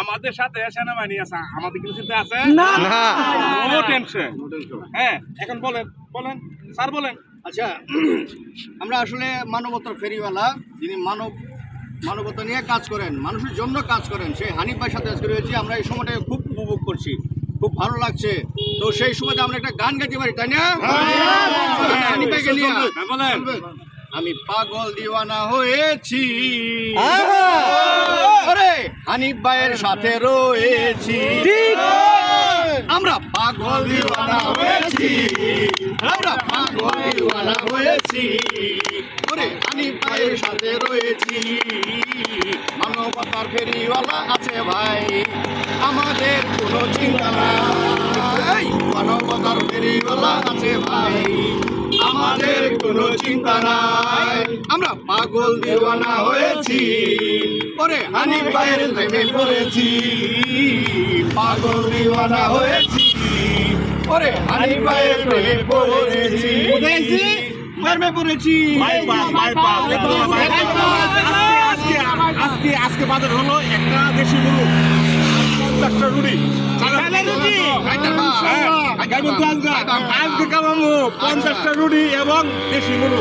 আমাদের সাথে সেনাবাহিনী আছে আমাদের কিছু চিন্তা আছে? না। নো। টেনশন হ্যাঁ এখন বলেন বলেন স্যার বলেন। আচ্ছা আমরা আসলে মানবতার ফেরিওয়ালা যিনি মানব মানবতা নিয়ে কাজ করেন মানুষের জন্য কাজ করেন সেই হানিফ ভাইয়ের সাথে আজকে রয়েছি আমরা এই সময়টাকে খুব উপভোগ করছি খুব ভালো লাগছে। তো সেই সময়তে আমরা একটা গান গাইতে পারি তাই না? হানিফ ভাইকে নিয়ে। হ্যাঁ, বলেন। আমি পাগল দিওয়ানা হয়েছি। হানিফ ভাইয়ের সাথে রয়েছি। আমরা পাগল দিওয়ানা হয়েছি। আমরা পাগল দিওয়ানা হয়েছি। ওরে হানিফ ভাইয়ের সাথে রয়েছি। মানবতার ফেরিওয়ালা আছে ভাই। আমাদের কোনো চিন্তা নাই। মানবতার ফেরিওয়ালা আছে ভাই। কোনো চিন্তা নাই আমরা পাগল দিওয়ানা হয়েছি ওরে হানিফ ভাইয়ের প্রেমে পড়েছি পাগল দিওয়ানা হয়েছি ওরে হানিফ ভাইয়ের প্রেমে পড়েছি প্রেমে পড়েছি আজকে আজকে আজকে বাজার হলো একটা দেশি গরু পঞ্চাশটা রুটি রুটি আজকে কামাবো পঞ্চাশটা রুটি এবং দেশি গরু